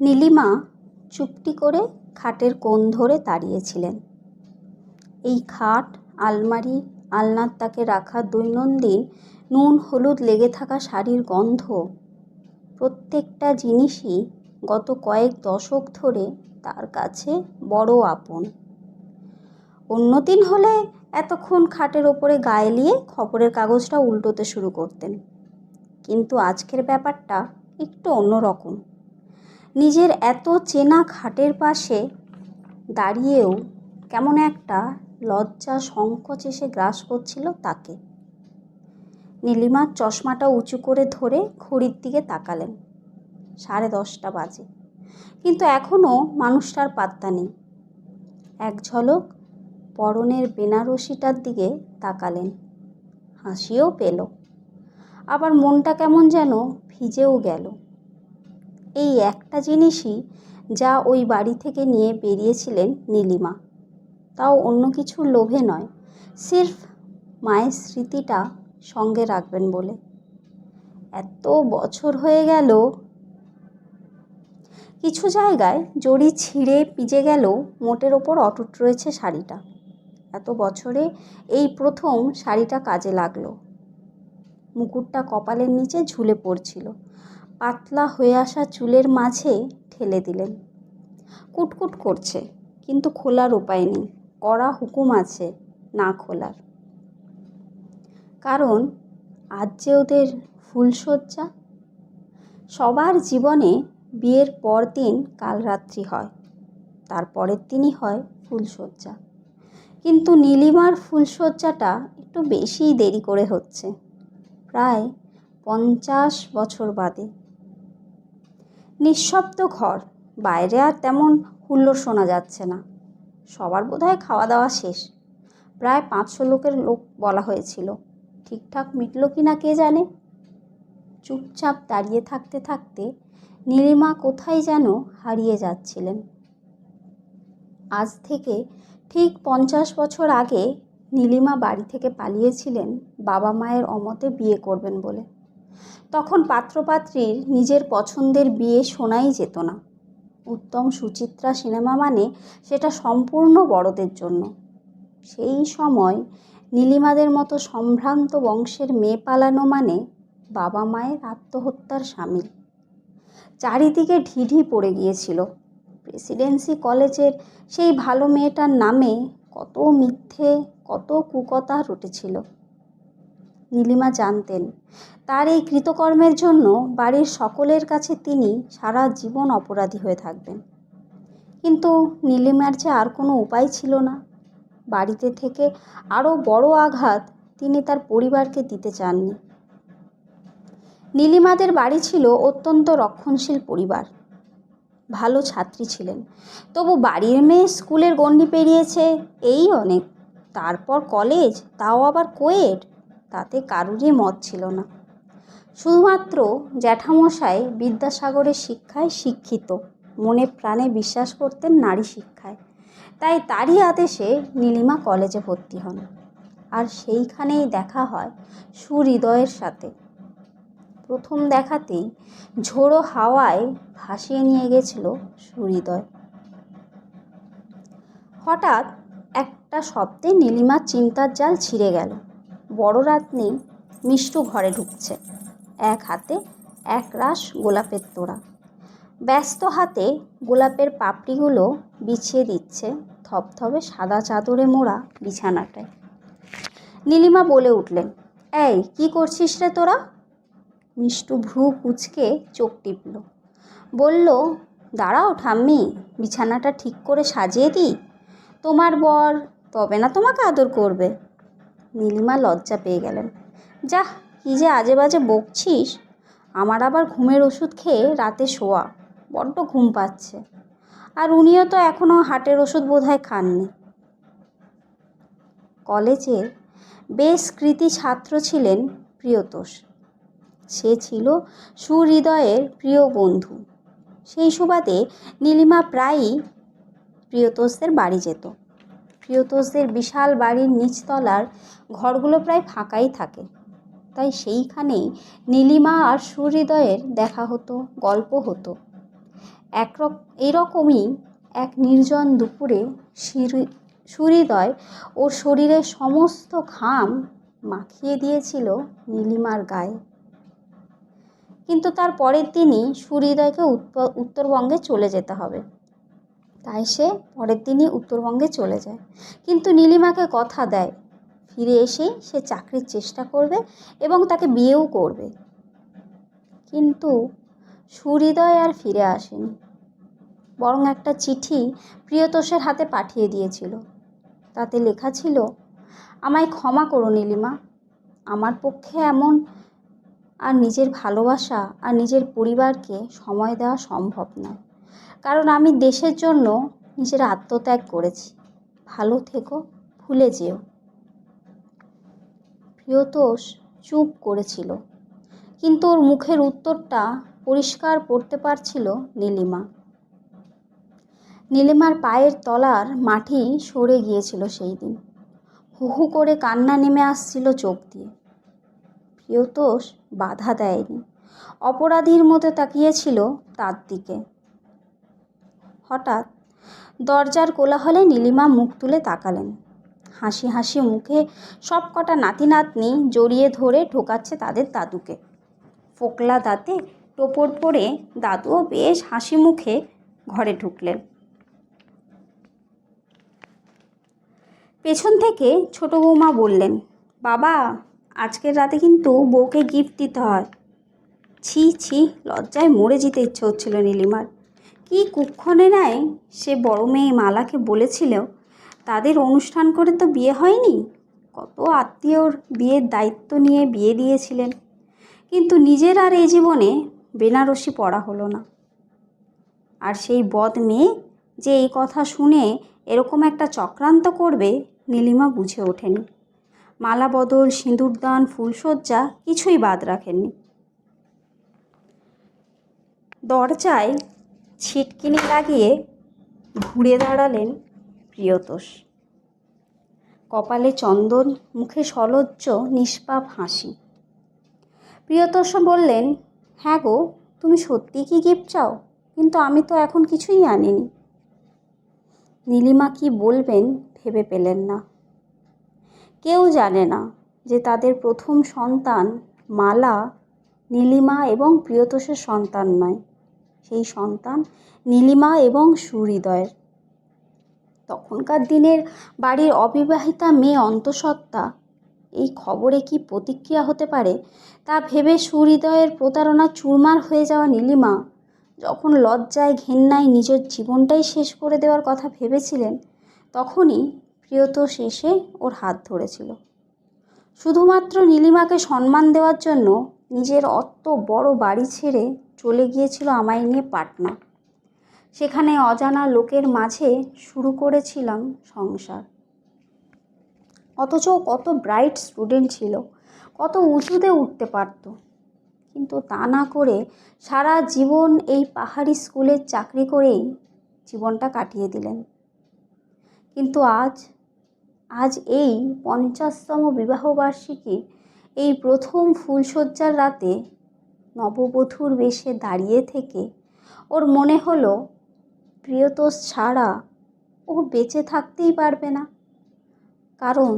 নীলিমা চুপটি করে খাটের কোণ ধরে দাঁড়িয়েছিলেন। এই খাট, আলমারি, আলনার তাকে রাখা দৈনন্দিন নুন হলুদ লেগে থাকা শাড়ির গন্ধ প্রত্যেকটা জিনিসই গত কয়েক দশক ধরে তার কাছে বড় আপন। অন্যদিন হলে এতক্ষণ খাটের ওপরে গায়ে নিয়ে খবরের কাগজটা উল্টোতে শুরু করতেন। কিন্তু আজকের ব্যাপারটা একটু অন্যরকম। নিজের এত চেনা খাটের পাশে দাঁড়িয়েও কেমন একটা লজ্জা সংকোচ এসে গ্রাস করছিল তাকে। নীলিমার চশমাটা উঁচু করে ধরে ঘড়ির দিকে তাকালেন। সাড়ে দশটা বাজে। কিন্তু এখনও মানুষটার পাত্তা নেই। এক ঝলক পরনের বেনারসিটার দিকে তাকালেন। হাসিও পেল। আবার মনটা কেমন যেন ভিজেও গেল। এই একটা জিনিসই যা ওই বাড়ি থেকে নিয়ে বেরিয়েছিলেন নীলিমা। তাও অন্য কিছুর লোভে নয়, সির্ফ মায়ের স্মৃতিটা সঙ্গে রাখবেন বলে। এত বছর হয়ে গেল, কিছু জায়গায় জড়ি ছিঁড়ে পিজে গেলেও মোটের ওপর অটুট রয়েছে শাড়িটা। এত বছরে এই প্রথম শাড়িটা কাজে লাগল। মুকুটটা কপালের নিচে ঝুলে পড়ছিল। পাতলা হয়ে আসা চুলের মাঝে ঠেলে দিলেন। কুটকুট করছে, কিন্তু খোলার উপায় নেই। কড়া হুকুম আছে না খোলার। কারণ আজ যে ওদের ফুলশয্যা, সবার জীবনে বিয়ের পর দিন কাল রাত্রি হয় তারপরের দিনই হয় ফুলশয্যা। কিন্তু নীলিমার ফুলশয্যাটা একটু বেশিই দেরি করে হচ্ছে। প্রায় পঞ্চাশ বছর বাদে নিঃশব্দ ঘর। বাইরে আর তেমন হুল্লোড় শোনা যাচ্ছে না। সবার বোধহয় খাওয়া দাওয়া শেষ। প্রায় পাঁচশো লোকের লোক বলা হয়েছিল। ঠিকঠাক মিটল কি না কে জানে? চুপচাপ দাঁড়িয়ে থাকতে থাকতে নীলিমা কোথায় যেন হারিয়ে যাচ্ছিলেন। আজ থেকে ঠিক পঞ্চাশ বছর আগে নীলিমা বাড়ি থেকে পালিয়েছিলেন বাবা মায়ের অমতে বিয়ে করবেন বলে। তখন পাত্রপাত্রীর নিজের পছন্দের বিয়ে শোনাই যেত না। উত্তম সুচিত্রা সিনেমা মানে সেটা সম্পূর্ণ বড়দের জন্য। সেই সময় নীলিমাদের মতো সম্ভ্রান্ত বংশের মেয়ে পালানো মানে বাবা মায়ের আত্মহত্যার সামিল। চারিদিকে ঢিঢি পড়ে গিয়েছিল। প্রেসিডেন্সি কলেজের সেই ভালো মেয়েটার নামে কত মিথ্যে, কত কুকথা রটেছিল। নীলিমা জানতেন। তার এই কৃতকর্মের জন্য বাড়ির সকলের কাছে তিনি সারা জীবন অপরাধী হয়ে থাকবেন। কিন্তু নীলিমার যে আর কোনো উপায় ছিল না। বাড়িতে থেকে আরও বড় আঘাত তিনি তার পরিবারকে দিতে চাননি। নীলিমাদের বাড়ি ছিল অত্যন্ত রক্ষণশীল পরিবার। ভালো ছাত্রী ছিলেন। তবু বাড়ির মেয়ে স্কুলের গণ্ডি পেরিয়েছে, এই অনেক। তারপর কলেজ, তাও আবার কোয়েট? তাতে কারুরই মত ছিল না। শুধুমাত্র জ্যাঠামশাই বিদ্যাসাগরের শিক্ষায় শিক্ষিত, মনে প্রাণে বিশ্বাস করতেন নারী শিক্ষায়। তাই তারই আদেশে নীলিমা কলেজে ভর্তি হন। আর সেইখানেই দেখা হয় সুহৃদয়ের সাথে। প্রথম দেখাতেই ঝোড়ো হাওয়ায় ভাসিয়ে নিয়ে গেছিল সুহৃদয়। হঠাৎ একটা শব্দে নীলিমার চিন্তার জাল ছিঁড়ে গেল। বড় রাত নেই মিষ্টু ঘরে ঢুকছে। এক হাতে এক রাস গোলাপের তোড়া। ব্যস্ত হাতে গোলাপের পাপড়িগুলো বিছিয়ে দিচ্ছে থপথপে সাদা চাদরে মোড়া বিছানাটায়। নীলিমা বলে উঠলেন, এই, কি করছিস রে তোরা? মিষ্টু ভ্রু কুচকে চোখ টিপল। বলল, দাঁড়াও ঠাম্মি, বিছানাটা ঠিক করে সাজিয়ে দিই। তোমার বর তবে না তোমাকে আদর করবে। নীলিমা লজ্জা পেয়ে গেলেন। যাহ, কী যে আজে বাজে বকছিস। আমার আবার ঘুমের ওষুধ খেয়ে রাতে শোয়া, বড্ড ঘুম পাচ্ছে। আর উনিও তো এখনও হাটের ওষুধ বোধহয় খাননি। কলেজের বেশ কৃতি ছাত্র ছিলেন প্রিয়তোষ। সে ছিল সুহৃদয়ের প্রিয় বন্ধু। সেই সুবাদে নীলিমা প্রায়ই প্রিয়তোষদের বাড়ি যেত। প্রিয়তোষদের বিশাল বাড়ির নিচতলার ঘরগুলো প্রায় ফাঁকাই থাকে। তাই সেইখানেই নীলিমা আর সুহৃদয়ের দেখা হতো, গল্প হতো। এক এইরকমই এক নির্জন দুপুরে সুহৃদয় ওর শরীরের সমস্ত ঘাম মাখিয়ে দিয়েছিল নীলিমার গায়ে। কিন্তু তার পরের দিনই সুহৃদয়কে উত্তরবঙ্গে চলে যেতে হবে। তাই সে পরের দিনই উত্তরবঙ্গে চলে যায়। কিন্তু নীলিমাকে কথা দেয়, ফিরে এসেই সে চাকরির চেষ্টা করবে এবং তাকে বিয়েও করবে। কিন্তু সুহৃদয় আর ফিরে আসেনি। বরং একটা চিঠি প্রিয়তোষের হাতে পাঠিয়ে দিয়েছিল। তাতে লেখা ছিল, আমায় ক্ষমা করো নীলিমা। আমার পক্ষে এমন আর নিজের ভালোবাসা আর নিজের পরিবারকে সময় দেওয়া সম্ভব নয়। কারণ আমি দেশের জন্য নিজের আত্মত্যাগ করেছি। ভালো থেকো, ভুলে যেও। প্রিয়তোষ চুপ করেছিল, কিন্তু ওর মুখের উত্তরটা পরিষ্কার পড়তে পারছিল নীলিমা। নীলিমার পায়ের তলার মাটি সরে গিয়েছিল সেই দিন হু হু করে কান্না নেমে আসছিল চোখ দিয়ে। প্রিয়তোষ বাধা দেয়নি, অপরাধীর মতো তাকিয়েছিল তার দিকে। হঠাৎ দরজার কোলাহলে নীলিমা মুখ তুলে তাকালেন। হাসি হাসি মুখে সব কটা নাতি নাতনি জড়িয়ে ধরে ঢোকাচ্ছে তাদের দাদুকে। ফোকলা দাঁতে টোপর পরে দাদুও বেশ হাসি মুখে ঘরে ঢুকলেন। পেছন থেকে ছোট বৌমা বললেন, বাবা, আজকের রাতে কিন্তু বউকে গিফট দিতে হয়। ছি ছি, লজ্জায় মরে যেতে ইচ্ছে হচ্ছিল নীলিমার। কি কুক্ষণে নেয় সে বড় মেয়ে মালাকে বলেছিল তাদের অনুষ্ঠান করে তো বিয়ে হয়নি? কত আত্মীয়র বিয়ের দায়িত্ব নিয়ে বিয়ে দিয়েছিলেন। কিন্তু নিজের আর এই জীবনে বেনারসি পড়া হলো না। আর সেই বদ মেয়ে যে এই কথা শুনে এরকম একটা চক্রান্ত করবে নীলিমা বুঝে ওঠেনি। মালা বদল সিঁদুরদান ফুলসজ্জা কিছুই বাদ রাখেননি। দরজায় ছিটকিনি লাগিয়ে ঘুরে দাঁড়ালেন প্রিয়তোষ। কপালে চন্দন, মুখে সলজ্জ, নিষ্পাপ হাসি। প্রিয়তোষ বললেন হ্যাঁ গো, তুমি সত্যি কি গিফট চাও? কিন্তু আমি তো এখন কিছুই আনিনি। নীলিমা কি বলবেন ভেবে পেলেন না। কেউ জানে না যে তাদের প্রথম সন্তান মালা নীলিমা এবং প্রিয়তোষের সন্তান নয়। সেই সন্তান নীলিমা এবং সুহৃদয়ের। তখনকার দিনের বাড়ির অবিবাহিতা মেয়ে অন্তঃসত্ত্বা, এই খবরে কি প্রতিক্রিয়া হতে পারে? তা ভেবে সুহৃদয়ের প্রতারণা চুরমার হয়ে যাওয়া নীলিমা যখন লজ্জায় ঘেন্নায় নিজের জীবনটাই শেষ করে দেওয়ার কথা ভেবেছিলেন, তখনই প্রিয়ত শেষে ওর হাত ধরেছিল। শুধুমাত্র নীলিমাকে সম্মান দেওয়ার জন্য নিজের অত বড় বাড়ি ছেড়ে চলে গিয়েছিল আমায় নিয়ে পাটনা। সেখানে অজানা লোকের মাঝে শুরু করেছিলাম সংসার। অথচ কত ব্রাইট স্টুডেন্ট ছিল, কত উঁচুতে উঠতে পারত। কিন্তু তা না করে সারা জীবন এই পাহাড়ি স্কুলের চাকরি করেই জীবনটা কাটিয়ে দিলেন। কিন্তু আজ আজ এই পঞ্চাশতম বিবাহবার্ষিকী এই প্রথম ফুলশয্যার রাতে নববধূর বেশে দাঁড়িয়ে থেকে ওর মনে হলো, প্রিয়তোষ ছাড়া ও বেঁচে থাকতেই পারবে না। কারণ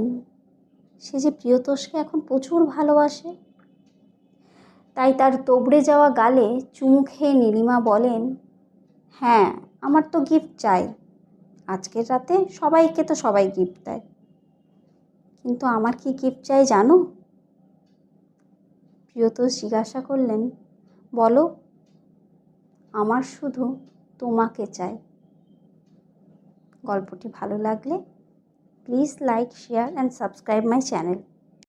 সে যে প্রিয়তোষকে এখন প্রচুর ভালোবাসে। তাই তার তোবড়ে যাওয়া গালে চুমু খেয়ে নীলিমা বলেন হ্যাঁ আমার তো গিফট চাই। আজকের রাতে সবাইকে তো সবাই গিফট দেয়। কিন্তু আমার কি গিফট চাই জানো? প্রিয়তোষ জিজ্ঞাসা করলেন, বলো, আমার শুধু তোমাকে চাই। গল্পটি ভালো লাগলে please like share and subscribe my channel